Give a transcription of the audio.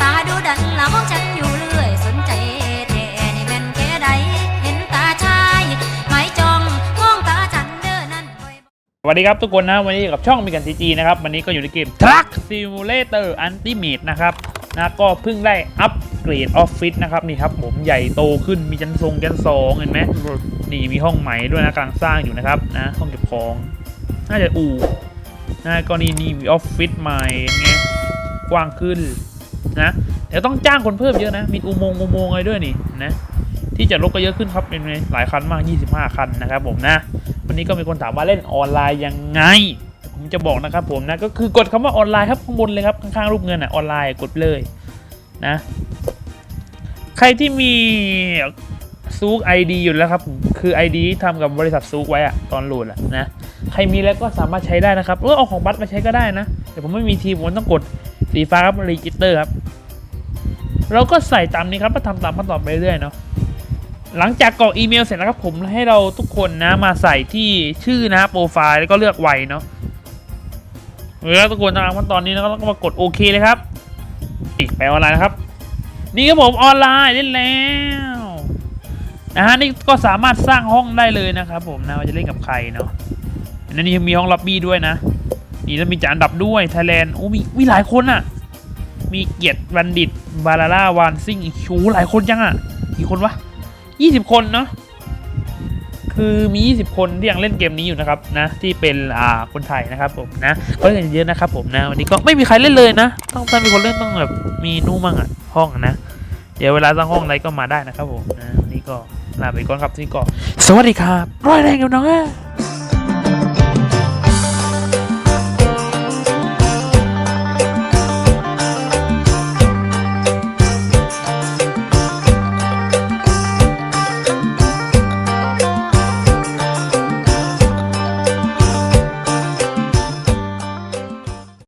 ตาดูดันละมองฉันอยู่เรื่อยสนใจแท่นี่แม่นแค่ใดเห็นตาชายหมายจองมองตาฉันเด้อนั่นสวัสดีครับทุกคนนะวันนี้กับช่องมีกันทีจีนะครับ วันนี้ก็อยู่ในเกม Truck Simulator Ultimate นะครับนะก็เพิ่งได้อัปเกรดออฟฟิศนะครับนี่ครับผมใหญ่โตขึ้นมีชั้นทรงชั้นสองเห็นไหมนี่มีห้องใหม่ด้วยนะกำลังสร้างอยู่นะครับนะห้องเก็บของน่าจะอู่นะก็นี่นี่มีออฟฟิศใหม่เงี้ยกว้างขึ้น นะเดี๋ยวต้องจ้างคนเพิ่มเยอะนะ มีอุโมงค์อุโมงค์อะไรด้วยนี่นะที่จอดก็เยอะขึ้นครับเป็นไงหลายคันมาก 25 คันนะครับผมนะ วันนี้ก็มีคนถามว่าเล่นออนไลน์ยังไง ผมจะบอกนะครับผมนะก็คือกดคำว่าออนไลน์ครับข้างบนเลยครับข้างๆรูปเงินอะออนไลน์กดเลยนะใครที่มีซูกไอดีอยู่แล้วครับคือ ID ที่ทำกับบริษัทซูกไว้อะตอนโหลดอะนะใครมีแล้วก็สามารถใช้ได้นะครับเออเอาของบัตรมาใช้ก็ได้นะแต่ผมไม่มีทีผมต้องกด สีฟ้าครับรีจิสเตอร์ครับเราก็ใส่ตามนี้ครับมาทำตามขั้นตอนไปเรื่อยเนาะหลังจากกรอกอีเมลเสร็จแล้วครับผมให้เราทุกคนนะมาใส่ที่ชื่อนะโปรไฟล์แล้วก็เลือกไวเนาะแล้วทุกคนตามขั้นตอนนี้แล้วก็มากดโอเคเลยครับ อีกไปออนไลน์นะครับ นี่ครับผมออนไลน์เล่นแล้วนะฮะนี่ก็สามารถสร้างห้องได้เลยนะครับผมนะว่าจะเล่นกับใครเนาะอันนี้มีห้องล็อบบี้ด้วยนะ นี่แล้วมีจัดอันดับด้วยไทยแลนด์โอ้มีมีหลายคนอะ่ะมีเกียรติบัณฑิต บาลาล่าวานซิ่งอีกชูหลายคนจังอะ่ะกี่คนวะ20คนเนาะคือมี 20 คนที่ยังเล่นเกมนี้อยู่นะครับนะที่เป็นอ่าคนไทยนะครับผมนะก็เล่นเยอะนะครับผมนะวันนี้ก็ไม่มีใครเล่นเลยนะ ต้องถ้ามีคนเล่นต้องแบบมีนู่มั่งอะห้องนะ เดี๋ยวเวลาสร้างห้องอะไรก็มาได้นะครับผมนะวันนี้ก็ลาไปก่อนครับที่ก็สวัสดีครับร้อยแรงอยู่น้องอ้ย